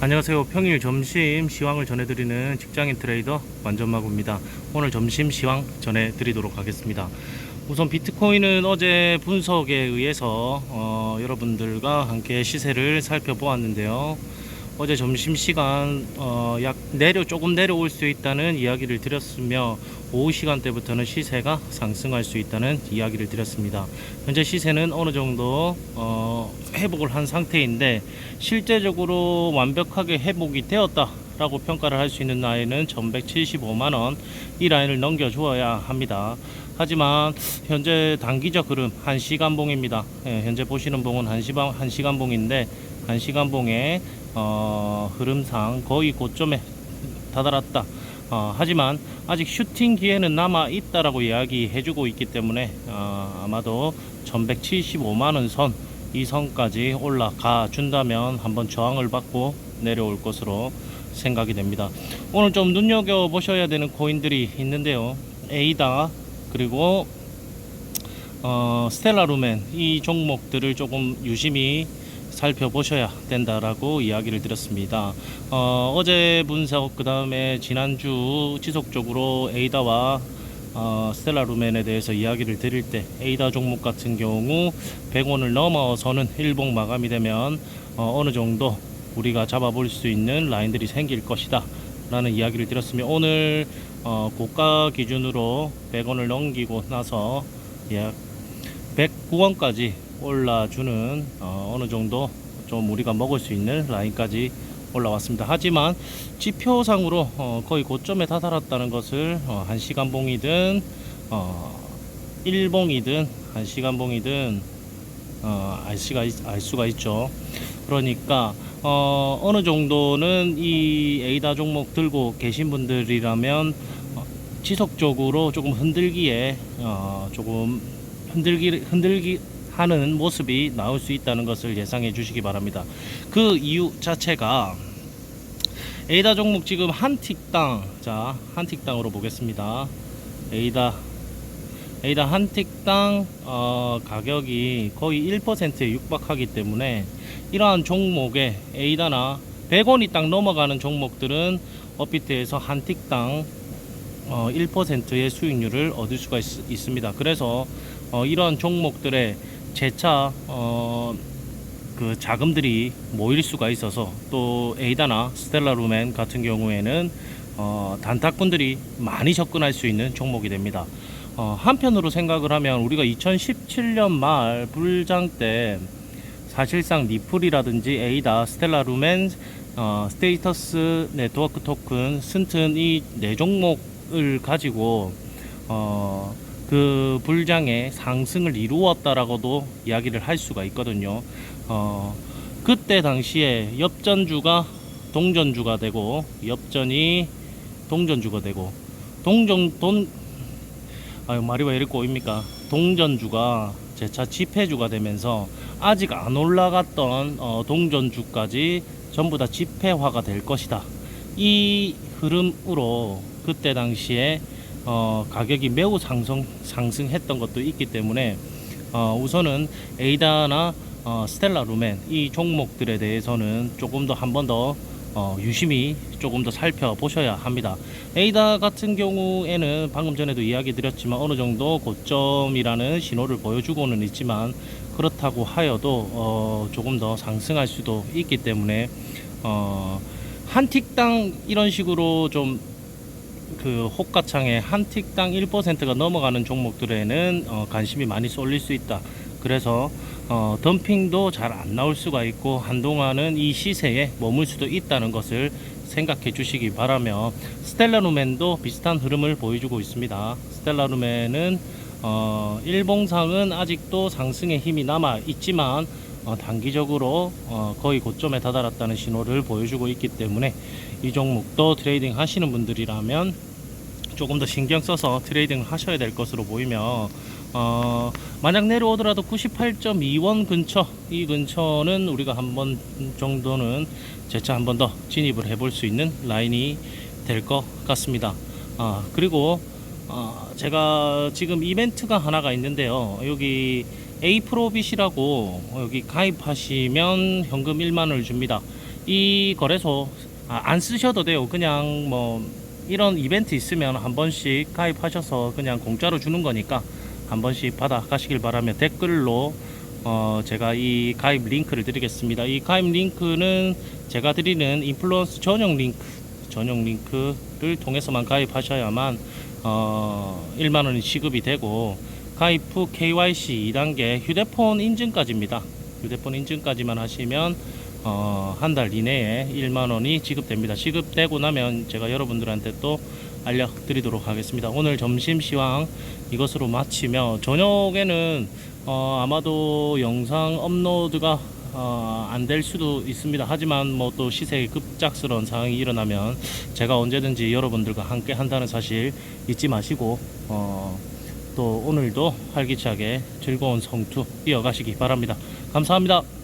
안녕하세요. 평일 점심 시황을 전해드리는 직장인 트레이더 완전마구입니다. 오늘 점심 시황 전해드리도록 하겠습니다. 우선 비트코인은 어제 분석에 의해서 어, 여러분들과 함께 시세를 살펴보았는데요. 어제 점심 시간 어, 약 내려 조금 내려올 수 있다는 이야기를 드렸으며 오후 시간대부터는 시세가 상승할 수 있다는 이야기를 드렸습니다. 현재 시세는 어느 정도 어, 회복을 한 상태인데 실제적으로 완벽하게 회복이 되었다 라고 평가를 할 수 있는 라인은 1175만 원 이 라인을 넘겨 주어야 합니다. 하지만 현재 단기적 흐름 1시간 봉입니다. 예, 현재 보시는 봉은 1시간, 1시간 봉인데 1시간 봉의 어, 흐름상 거의 고점에 다다랐다. 어, 하지만 아직 슈팅 기회는 남아 있다라고 이야기해주고 있기 때문에 어, 아마도 1175만 원 선 이 선까지 올라가 준다면 한번 저항을 받고 내려올 것으로 생각이 됩니다. 오늘 좀 눈여겨 보셔야 되는 코인들이 있는데요. 에이다 그리고 어, 스텔라루멘 이 종목들을 조금 유심히 살펴보셔야 된다라고 이야기를 드렸습니다. 어, 어제 분석 그 다음에 지난주 지속적으로 에이다와 어, 스텔라 루멘에 대해서 이야기를 드릴 때 에이다 종목 같은 경우 100원을 넘어서는 일봉 마감이 되면 어, 어느 정도 우리가 잡아볼 수 있는 라인들이 생길 것이다 라는 이야기를 드렸으며 오늘 어, 고가 기준으로 100원을 넘기고 나서 약 109원까지 올라주는 어, 어느 정도 좀 우리가 먹을 수 있는 라인까지 올라왔습니다. 하지만 지표상으로 어, 거의 고점에 다다랐다는 것을 어, 1시간 봉이든 어, 1봉이든 1시간 봉이든 어, 알, 수가 있, 알 수가 있죠. 그러니까 어, 어느 정도는 이 에이다 종목 들고 계신 분들이라면 어, 지속적으로 조금 흔들기에 어, 조금 흔들기 흔들기 하는 모습이 나올 수 있다는 것을 예상해 주시기 바랍니다. 그 이유 자체가 에이다 종목 지금 한 틱당 자 한 틱당으로 보겠습니다. 에이다 에이다 한 틱당 어, 가격이 거의 1%에 육박하기 때문에 이러한 종목에 에이다나 100원이 딱 넘어가는 종목들은 업비트에서 한 틱당 어, 1%의 수익률을 얻을 수가 있, 습니다 그래서 어, 이러한 종목들의 재차 어, 그 자금들이 모일 수가 있어서 또 에이다나 스텔라 루멘 같은 경우에는 어, 단타꾼들이 많이 접근할 수 있는 종목이 됩니다. 어, 한편으로 생각을 하면 우리가 2017년 말 불장 때 사실상 니플이라든지 에이다, 스텔라 루멘, 어, 스테이터스 네트워크 토큰, 스튼 이 네 종목을 가지고 어, 그 불장의 상승을 이루었다라고도 이야기를 할 수가 있거든요. 어, 그때 당시에 엽전주가 동전주가 되고 엽전이 동전주가 되고 동전 돈 아유 말이 왜 이렇게 꼬입니까? 동전주가 재차 지폐주가 되면서 아직 안 올라갔던 어, 동전주까지 전부 다 지폐화가 될 것이다. 이 흐름으로 그때 당시에 어, 가격이 매우 상승, 상승했던 것도 있기 때문에 어, 우선은 에이다나 어, 스텔라 루멘 이 종목들에 대해서는 조금 더 한 번더 어, 유심히 조금 더 살펴보셔야 합니다. 에이다 같은 경우에는 방금 전에도 이야기 드렸지만 어느 정도 고점이라는 신호를 보여주고는 있지만 그렇다고 하여도 어, 조금 더 상승할 수도 있기 때문에 어, 한 틱당 이런 식으로 좀 그 호가창에 한 틱당 1%가 넘어가는 종목들에는 어, 관심이 많이 쏠릴 수 있다. 그래서 어, 덤핑도 잘 안 나올 수가 있고 한동안은 이 시세에 머물 수도 있다는 것을 생각해 주시기 바라며 스텔라루멘도 비슷한 흐름을 보여주고 있습니다. 스텔라루멘은 어, 일봉상은 아직도 상승의 힘이 남아 있지만 어, 단기적으로 어, 거의 고점에 다다랐다는 신호를 보여주고 있기 때문에 이 종목도 트레이딩 하시는 분들이라면 조금 더 신경 써서 트레이딩을 하셔야 될 것으로 보이며 어, 만약 내려오더라도 98.2원 근처 이 근처는 우리가 한 번 정도는 재차 한 번 더 진입을 해볼 수 있는 라인이 될 것 같습니다. 아 그리고 어, 제가 지금 이벤트가 하나가 있는데요. 여기 A 프로빗이라고 여기 가입하시면 현금 1만 원을 줍니다. 이 거래소 아, 안 쓰셔도 돼요. 그냥 뭐 이런 이벤트 있으면 한 번씩 가입하셔서 그냥 공짜로 주는 거니까 한 번씩 받아 가시길 바라며 댓글로 어 제가 이 가입 링크를 드리겠습니다. 이 가입 링크는 제가 드리는 인플루언스 전용 링크 전용 링크를 통해서만 가입하셔야만 어 1만 원이 지급이 되고 가입 후 KYC 2단계 휴대폰 인증까지입니다. 휴대폰 인증까지만 하시면 어, 한 달 이내에 1만 원이 지급됩니다. 지급되고 나면 제가 여러분들한테 또 알려드리도록 하겠습니다. 오늘 점심 시황 이것으로 마치며 저녁에는 어, 아마도 영상 업로드가 어, 안 될 수도 있습니다. 하지만 뭐 또 시세의 급작스러운 상황이 일어나면 제가 언제든지 여러분들과 함께 한다는 사실 잊지 마시고 어, 또 오늘도 활기차게 즐거운 성투 이어가시기 바랍니다. 감사합니다.